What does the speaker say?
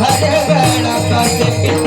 Hare Ganpati